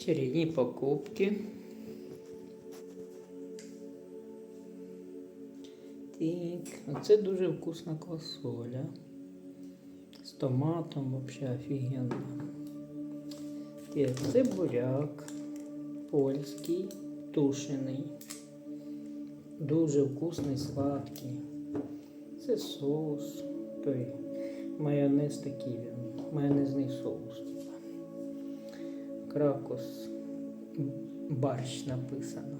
Очередні покупки. Так, оце дуже вкусна квасоля. З томатом вообще офігенно. Так, це буряк польський, тушений. Дуже вкусний, сладкий. Це соус, той майонез такий він, майонезний соус. Кракос борщ написано.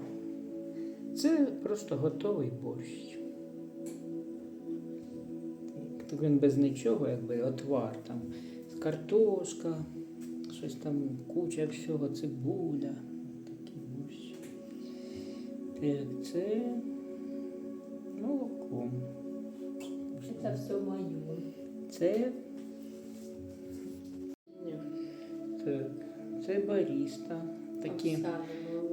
Це просто готовий борщ. Так, він без нічого, якби отвар там. Картошка, щось там, куча всього, цибуля. Такий борщ. Так, це молоко. Це все моє. Це. Так, це баріста. Такі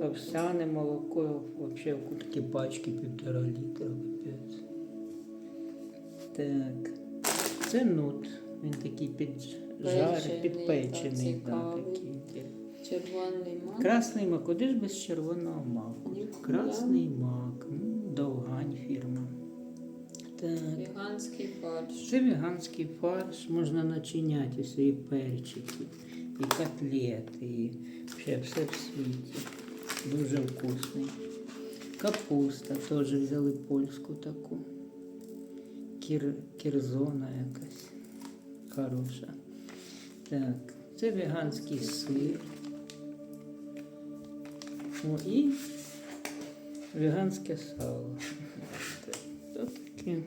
овсяне молоко, вообще в такі пачки півтора літра капець. Так. Це нут. Він такий піджарений, Печений, підпечений. так, такий. Червоний мак. Красний мак, куди ж без червоного маку? Ніхуя. Красний мак. Довгань фірма. Так. Веганський фарш. Це веганський фарш, можна начиняти свої перчики, і котлети, і ще все в світі. Дуже вкусний. Капуста теж взяли польську таку. Кір, кірзона якась хороша. Так, це веганський сир. О, і веганське сало. Так, таке.